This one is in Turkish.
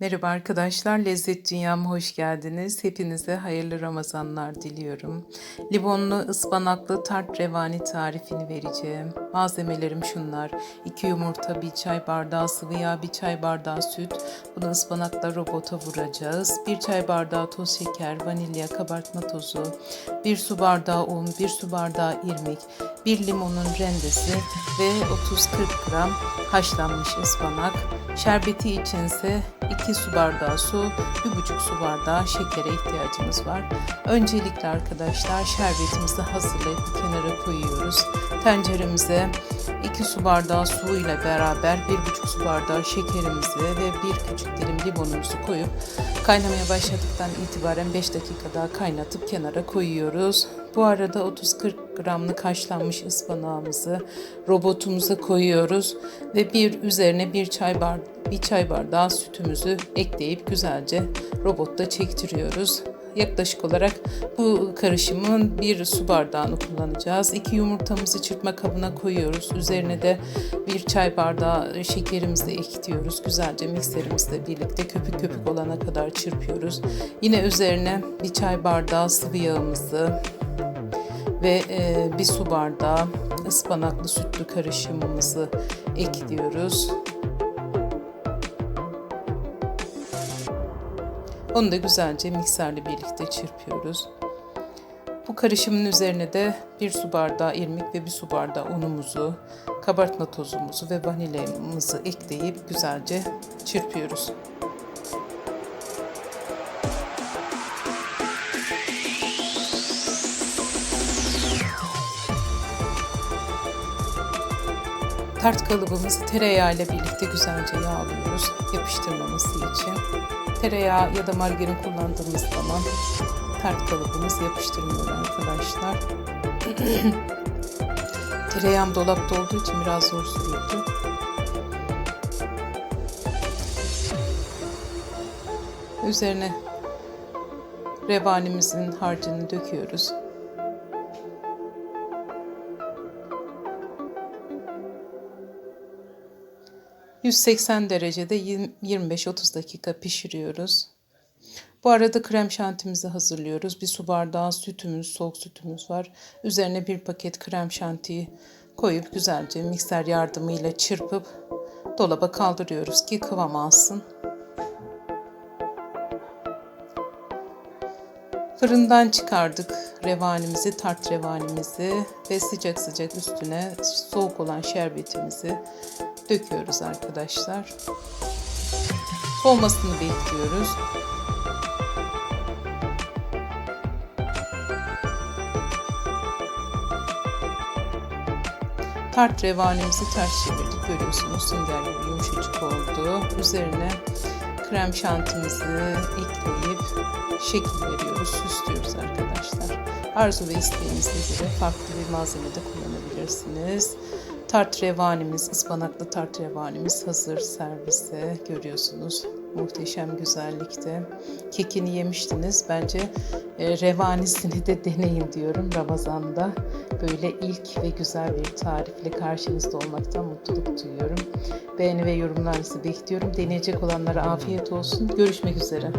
Merhaba arkadaşlar, Lezzet Dünyama hoş geldiniz. Hepinize hayırlı Ramazanlar diliyorum. Limonlu ıspanaklı tart revani tarifini vereceğim. Malzemelerim şunlar. 2 yumurta, 1 çay bardağı sıvı yağ, 1 çay bardağı süt. Bunu ıspanakla robota vuracağız. 1 çay bardağı toz şeker, vanilya, kabartma tozu, 1 su bardağı un, 1 su bardağı irmik, 1 limonun rendesi ve 30-40 gram haşlanmış ıspanak. Şerbeti içinse 2 su bardağı su, 1,5 su bardağı şekere ihtiyacımız var. Öncelikle arkadaşlar şerbetimizi hazırlayıp kenara koyuyoruz. Tenceremize 2 su bardağı su ile beraber 1,5 su bardağı şekerimizi ve 1 küçük dilim limonumuzu koyup kaynamaya başladıktan itibaren 5 dakika daha kaynatıp kenara koyuyoruz. Bu arada 30-40 gramlık haşlanmış ıspanağımızı robotumuza koyuyoruz ve bir üzerine bir çay bar bir çay bardağı sütümüzü ekleyip güzelce robotta çektiriyoruz. Yaklaşık olarak bu karışımın bir su bardağını kullanacağız. İki yumurtamızı çırpma kabına koyuyoruz. Üzerine de bir çay bardağı şekerimizi ekliyoruz. Güzelce mikserimizle birlikte köpük köpük olana kadar çırpıyoruz. Yine üzerine bir çay bardağı sıvı yağımızı ve e, bir su bardağı ıspanaklı sütlü karışımımızı ekliyoruz. Onu da güzelce mikserle birlikte çırpıyoruz. Bu karışımın üzerine de bir su bardağı irmik ve bir su bardağı unumuzu, kabartma tozumuzu ve vanilyamızı ekleyip güzelce çırpıyoruz. Tart kalıbımızı tereyağı ile birlikte güzelce yağlıyoruz yapıştırmaması için. Tereyağı ya da margarin kullandığımız zaman tart kalıbımız yapıştırmıyor arkadaşlar. Tereyağım dolapta olduğu için biraz zor sürüldü. Üzerine revanimizin harcını döküyoruz. 180 derecede 25-30 dakika pişiriyoruz. Bu arada krem şantimizi hazırlıyoruz. Bir su bardağı sütümüz, soğuk sütümüz var. Üzerine bir paket krem şantiyi koyup güzelce mikser yardımıyla çırpıp dolaba kaldırıyoruz ki kıvam alsın. Fırından çıkardık revanimizi, tart revanimizi ve sıcak sıcak üstüne soğuk olan şerbetimizi döküyoruz arkadaşlar. Soğumasını bekliyoruz. Tart revanemizi ters çevirdik. Görüyorsunuz sünger yumuşacık oldu. Üzerine krem şantimizi ekleyip şekil veriyoruz, süslüyoruz arkadaşlar. Arzu ve isteğinize göre farklı bir malzeme de kullanabilirsiniz. Tart revanimiz, ıspanaklı tart revanimiz hazır servise görüyorsunuz. Muhteşem güzellikte. Kekini yemiştiniz. Bence e, revanisini de deneyin diyorum Ramazan'da. Böyle ilk ve güzel bir tarifle karşınızda olmaktan mutluluk duyuyorum. Beğeni ve yorumlarınızı bekliyorum. Deneyecek olanlara afiyet olsun. Görüşmek üzere.